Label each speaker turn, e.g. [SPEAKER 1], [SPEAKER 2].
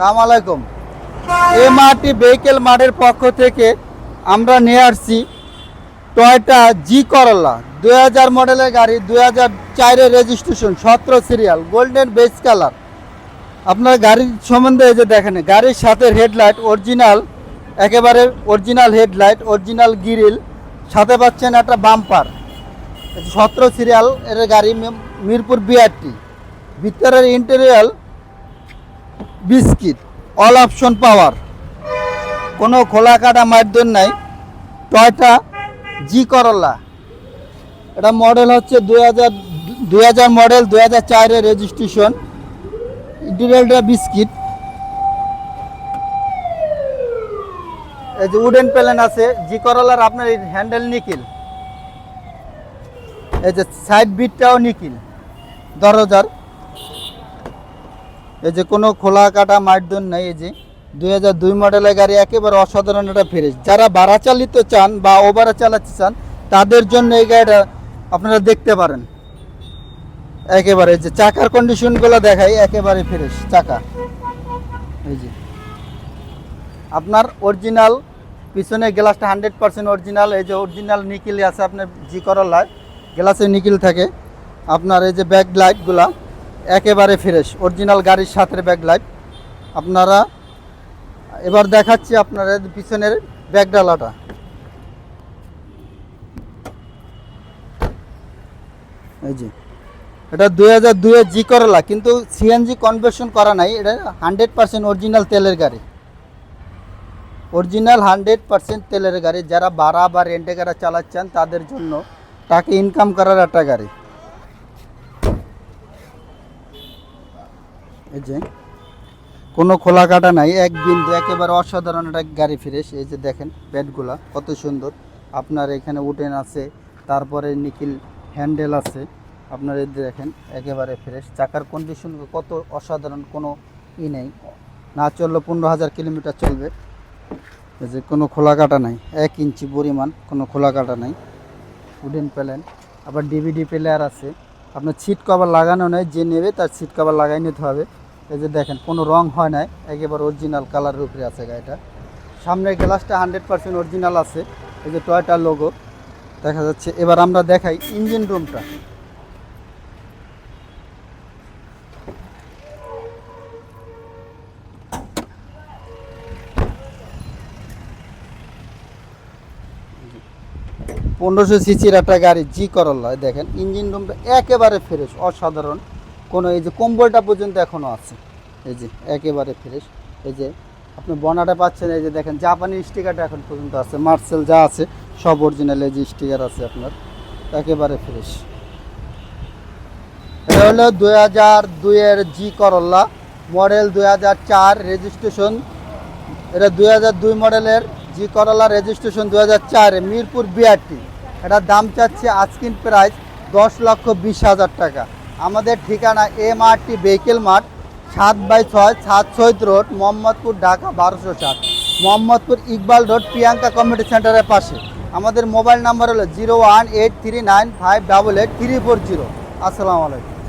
[SPEAKER 1] সালাম আলাইকুম। MRT vehicle মার্টের পক্ষ থেকে আমরা নিয়ে আসছি টয়টা জি করলা, দুই হাজার মডেলের গাড়ি, দুই হাজার চারের রেজিস্ট্রেশন সতেরো সিরিয়াল গোল্ডেন বেস কালার আপনার গাড়ির সম্বন্ধে এই যে দেখেন, গাড়ির সাথে হেডলাইট অরিজিনাল একেবারে অরিজিনাল হেডলাইট অরিজিনাল গিরিল সাথে পাচ্ছেন একটা বাম্পার সতেরো সিরিয়াল এর গাড়ি মিরপুর বিআরটি ভিতরের interior biscuit, all option power. কোনো খোলা কাটা মারধর নাই। টয়টা জি করলা। এটা মডেল হচ্ছে দুই হাজার মডেল দুই হাজার চারের রেজিস্ট্রেশন। ইন্টেরিয়ালটা বিস্কিট। এই যে উডেন প্যালেন আছে, জি করলার আপনার হ্যান্ডেল নিকিল। এই যে সাইড বিটটাও নিকিল। দরজার। এই যে কোনো খোলা কাটা মারধর নাই, এই যে দুই হাজার দুই মডেলের গাড়ি একেবারে অসাধারণ একটা ফ্রেশ। যারা ভাড়া চালিত চান বা ওভারে চালাতে চান, তাদের জন্য এই গাড়িটা আপনারা দেখতে পারেন। একেবারে যে চাকার কন্ডিশনগুলো দেখাই, একেবারে ফ্রেশ চাকা। এই যে আপনার অরিজিনাল পিছনে গ্লাসটা হান্ড্রেড পার্সেন্ট অরিজিনাল এই যে অরিজিনাল নিকিল আছে আপনার জি করলায় গ্লাসে নিকিল থাকে। আপনার এই যে ব্যাক লাইটগুলা একেবারে ফ্রেশ অরিজিনাল গাড়ির সাথে ব্যাগ লাইট আপনারা, এবার দেখাচ্ছি আপনার পিছনের ব্যাক ডালাটা। এই যে, এটা দুই হাজার দুইয়ের জি করলা কিন্তু সিএনজি কনভার্সন করা নাই, এটা হান্ড্রেড পার্সেন্ট অরিজিনাল তেলের গাড়ি। অরিজিনাল হান্ড্রেড পার্সেন্ট তেলের গাড়ি, যারা ভাড়া বা রেন্টে গাড়ি চালাচ্ছেন, তাদের জন্য তাকে ইনকাম করার একটা গাড়ি। এই যে, কোনো খোলা কাটা নাই, এক বিন্দু, একেবারে অসাধারণ একটা গাড়ি ফ্রেশ এই যে দেখেন ব্যাটগুলা কত সুন্দর। আপনার এখানে উটেন আছে, তারপরে নিকিল হ্যান্ডেল আছে, আপনার এই দেখেন, একেবারে ফ্রেশ। চাকার কন্ডিশন কত অসাধারণ, কোনো ই নেই। না চললে পনেরো হাজার কিলোমিটার চলবে। এই যে কোনো খোলা কাটা নাই, এক ইঞ্চি পরিমাণ কোনো খোলা কাটা নাই। উডেন প্যালেন আবার ডিভিডি প্লেয়ার আছে। আপনার সিট কভার লাগানো নেই, যে নেবে তার সিট কভার লাগাই নিতে হবে। এই যে দেখেন, কোনো রং হয় নাই, একেবারে অরিজিনাল কালারের উপরে আছে গাড়িটা। সামনের গ্লাসটা হান্ড্রেড পার্সেন্ট অরিজিনাল আছে, এই যে টয়টার লোগো দেখা যাচ্ছে, এবার আমরা দেখাই ইঞ্জিন রুমটা পনেরোশো সিসির একটা গাড়ি জি করল্লা দেখেন ইঞ্জিন রুমটা একেবারে ফ্রেশ অসাধারণ। কোনো, এই যে কম্বলটা পর্যন্ত এখনও আছে। এই যে, একেবারে ফ্রেশ এই যে, আপনি বনাটা পাচ্ছেন, এই যে দেখেন, জাপানি স্টিকারটা এখন পর্যন্ত আছে। মার্সেল যা আছে, সব অরিজিনাল এই যে স্টিকার আছে আপনার। একেবারে ফ্রেশ এটা হলো দুই হাজার দুইয়ের জি করল্লা মডেল দুই হাজার চার রেজিস্ট্রেশন এটা দুই হাজার দুই মডেলের জি করলা রেজিস্ট্রেশন দুই হাজার চারে, মিরপুর বিআরটি। এটার দাম চাচ্ছে আজকিন প্রাইস দশ লক্ষ বিশ হাজার টাকা। আমাদের ঠিকানা এম আর টি ভেহিকেল মাঠ সাত বাই ছয়, সাত সৈদ রোড, মোহাম্মদপুর, ঢাকা, বারোশো সাত মোহাম্মদপুর ইকবাল রোড, প্রিয়াঙ্কা কমিউনিটি সেন্টারের পাশে। আমাদের মোবাইল নাম্বার হলো zero one eight three nine five double eight three four zero. আসসালামু আলাইকুম।